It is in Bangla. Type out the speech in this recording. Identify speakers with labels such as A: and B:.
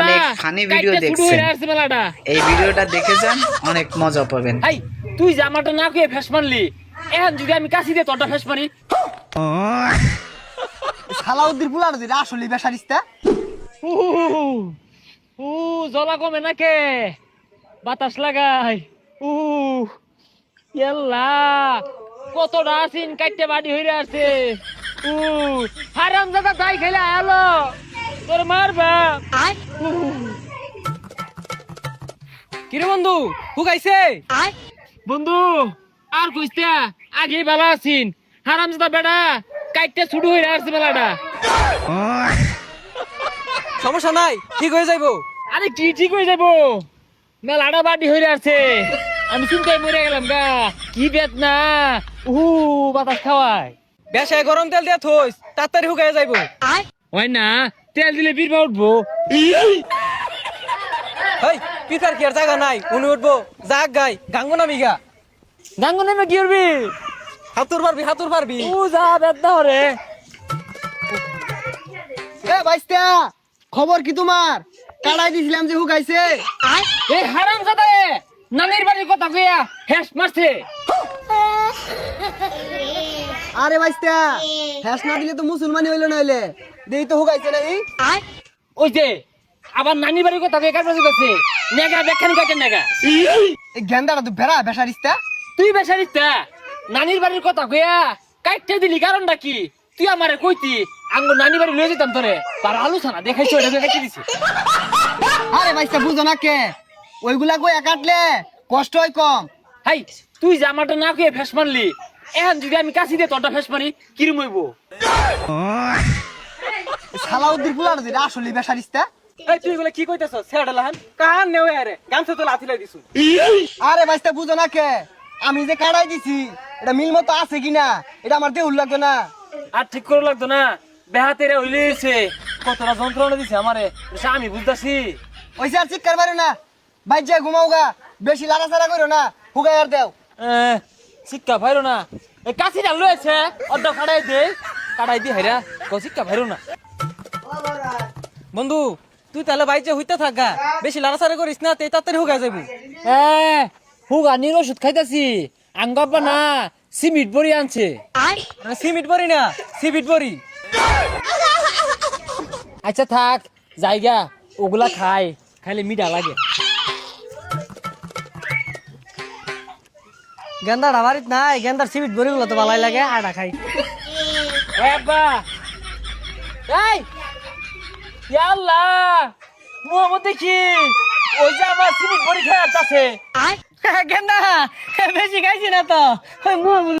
A: অনেক ফানি ভিডিও দেখছেন। এই ভিডিওটা দেখে যান অনেক মজা পাবেন।
B: তুই আমারটা না খেয়ে ফেস মারলি এখন যদি আমি কাশি দিয়ে তোরটা ফেস মারি
C: সালাউদ্দিন পুলার দিলে আসলে বেসারিস্তা
B: উ উ জলা কমে না কে? বাতাস লাগাই। উ ইয়াল্লা কতটা আসিন কাইটে বাড়ি হইরে আছে উ হারাম জাদা তাই খেলে আলো।
D: কিরে বন্ধু? হুকাইছে
B: বন্ধু আর কইতে আগেই ভালো আছিন। হারাম জাদা বেড়া কাইটে ছুটু হইরে আসছে মেলাটা
D: সমস্যা নাই ঠিক হয়ে যাইবো।
B: আরে কি ঠিক হয়ে যাব মেলাটা বাড়ি হয়ে আছে আমি চিন্তায় মরে গেলাম গা। কি বেত না উহু বাতাস খাওয়ায়।
D: বেশায় গরম তেল দিয়া থইস তাড়াতাড়ি হুকাই যাইবো।
B: হয় না তেল দিলে বীরবা উঠবো।
D: হেই পিতার কি আর জায়গা নাই? উনি উঠবো। যাক গাই। গাঙ্গো নামি গা।
B: গাঙ্গ নেমে কি করবি
D: হাতুর পারবি হাতুর পারবি
B: ও যা বেত না হরে।
C: এ বাইস্তা খবর কি তোমার? কাড়াই দিছিলাম যে হুকাইছে
B: এই হারাম জাদা নানির বাড়ির কথা কইয়া হেস মারছে।
C: আরে বাইস্তা ফ্যাস না দিলে তো মুসলমানি হইল নইলে। দেই তো হুকাইছে নাই
B: ওই যে আবার নানির বাড়ির কথা কইয়া কাজ আছে নেগা বেখান কাটে নেগা।
C: এই গেন্দাটা তো বেড়া বেসারিস্তা।
B: তুই বেসারিতা নানির বাড়ির কথা কইয়া কাইটে দিলি কারণটা কি? তুই আমারে কইতি আঙ্গো নানি বাড়ি লয়ে যেতাম তোরে তার আলোচনা দেখাইছো এটা দেখাইতে দিছি।
C: আরে বাইস্তা বুঝো না কে? ওইগুলা কইয়া কাটলে কষ্ট হয় কম।
B: হাই তুই আমারটা না কইয়া ফেস মারলি এখন যদি আমি কাছি দিয়ে তোরটা ফেস মারি কিরম হইব?
C: সালাউদ্দিন পুলার দিলে আসলে বেসারিস্তা
D: এই তুই এগুলা কি কইতেছ ছেড়া লাহান কাহান নেও আরে গামছা তো লাথি লাই দিছু।
C: আরে বাইস্তা বুঝো না কে? আমি যে কাড়াই দিছি এটা মিল মতো আছে কিনা? এটা আমার দেহুল লাগতো না।
B: আর ঠিক করে লাগতো না বেহাতে রে হইলেছে কতটা যন্ত্রণা দিছে আমারে আমি বুঝতাছি।
C: ওইসে আর চিৎকার পারো না। বাইর যায় ঘুমাও গা বেশি লাড়াচাড়া করো না। হুগাই আর দেও।
B: শিক্ষা ভাইরো না। এই কাছিটা লয়েছে অর্ধ কাটাই দে। কাটাই দি কো শিক্ষা ভাইরো না।
D: বন্ধু তুই তাহলে বাইচে হইতে থাক গা বেশি লাড়াচাড়া করিস না তে তাড়াতাড়ি হুকাই যাইবো
B: এ হুগানির ওষুধ খাইতাছি। আঙ্গাব্বা না সিমিট বড়ি আনছে।
D: মানে সিমিট বড়ি না সিমিট বড়ি।
B: আচ্ছা থাক জায়গা ওগুলা খাই খাইলে মিঠা লাগে।
D: গেন্দাটা বাড়িত নাই গেন্দার সিমিট বড়ি গুলো তো ভালাই লাগে আটা খাই।
B: এ আব্বা। এই! ইয়াল্লাহ মোহাম্মদ দেখি ওই যে আমার সিমিট পরীক্ষা আছে
D: গেন্দা বেশি খাইছি না তো। ওই